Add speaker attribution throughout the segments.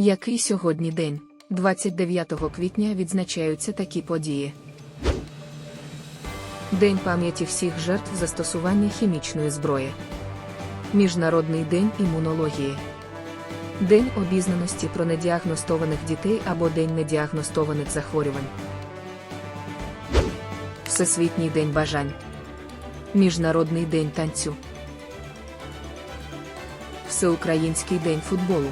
Speaker 1: Який сьогодні день? 29 квітня відзначаються такі події. День пам'яті всіх жертв застосування хімічної зброї. Міжнародний день імунології. День обізнаності про недіагностованих дітей або День недіагностованих захворювань. Всесвітній день бажань. Міжнародний день танцю. Всеукраїнський день футболу.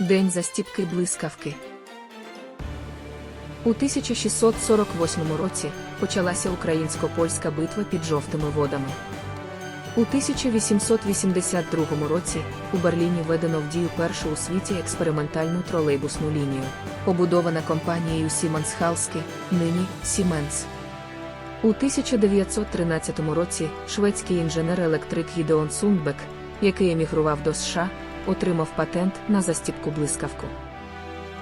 Speaker 1: День застіпки блискавки. У 1648 році почалася українсько-польська битва під жовтими водами. У 1882 році у Берліні введено в дію першу у світі експериментальну тролейбусну лінію, побудована компанією Siemens Halske, нині Siemens. У 1913 році шведський інженер-електрик Гідеон Сундбек, який емігрував до США, отримав патент на застіпку блискавку.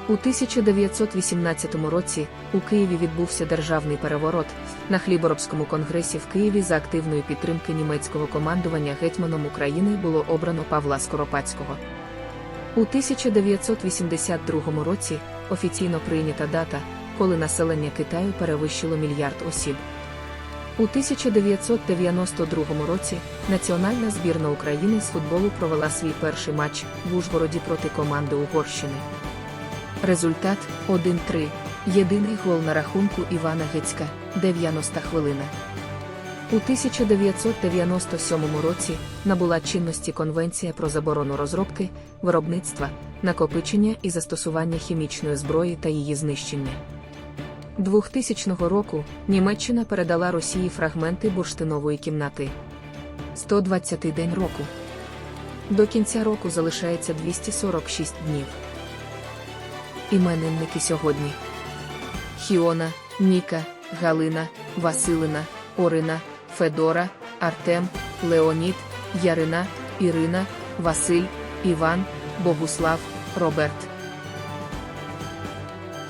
Speaker 1: У 1918 році у Києві відбувся державний переворот. На Хліборобському конгресі в Києві за активної підтримки німецького командування гетьманом України було обрано Павла Скоропадського. У 1982 році офіційно прийнята дата, коли населення Китаю перевищило мільярд осіб. У 1992 році національна збірна України з футболу провела свій перший матч в Ужгороді проти команди Угорщини. Результат 1-3. Єдиний гол на рахунку Івана Гицька 90 хвилина. У 1997 році набула чинності Конвенція про заборону розробки, виробництва, накопичення і застосування хімічної зброї та її знищення. 2000 року Німеччина передала Росії фрагменти бурштинової кімнати. 120-й день року. До кінця року залишається 246 днів. Іменинники сьогодні: Хіона, Ніка, Галина, Василина, Орина, Федора, Артем, Леонід, Ярина, Ірина, Василь, Іван, Богуслав, Роберт.